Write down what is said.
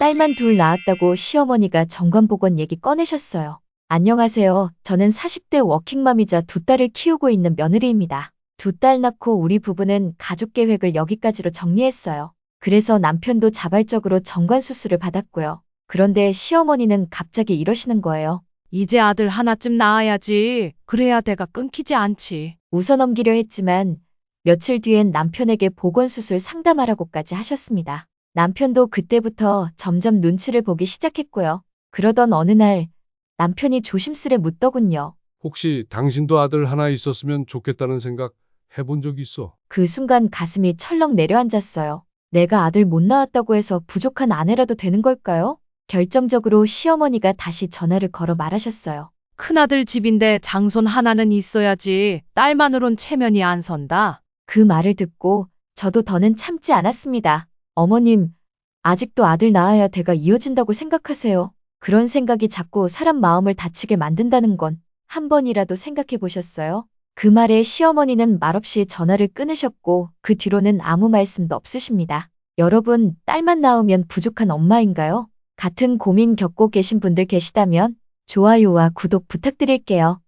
딸만 둘 낳았다고 시어머니가 정관보건 얘기 꺼내셨어요. 안녕하세요. 저는 40대 워킹맘이자 두 딸을 키우고 있는 며느리입니다. 두 딸 낳고 우리 부부는 가족 계획을 여기까지로 정리했어요. 그래서 남편도 자발적으로 정관 수술을 받았고요. 그런데 시어머니는 갑자기 이러시는 거예요. 이제 아들 하나쯤 낳아야지. 그래야 대가 끊기지 않지. 웃어넘기려 했지만 며칠 뒤엔 남편에게 보건수술 상담하라고까지 하셨습니다. 남편도 그때부터 점점 눈치를 보기 시작했고요. 그러던 어느 날 남편이 조심스레 묻더군요. 혹시 당신도 아들 하나 있었으면 좋겠다는 생각 해본 적 있어? 그 순간 가슴이 철렁 내려앉았어요. 내가 아들 못 낳았다고 해서 부족한 아내라도 되는 걸까요? 결정적으로 시어머니가 다시 전화를 걸어 말하셨어요. 큰아들 집인데 장손 하나는 있어야지. 딸만으론 체면이 안 선다. 그 말을 듣고 저도 더는 참지 않았습니다. 어머님, 아직도 아들 낳아야 대가 이어진다고 생각하세요. 그런 생각이 자꾸 사람 마음을 다치게 만든다는 건 한 번이라도 생각해 보셨어요? 그 말에 시어머니는 말없이 전화를 끊으셨고 그 뒤로는 아무 말씀도 없으십니다. 여러분, 딸만 낳으면 부족한 엄마인가요? 같은 고민 겪고 계신 분들 계시다면 좋아요와 구독 부탁드릴게요.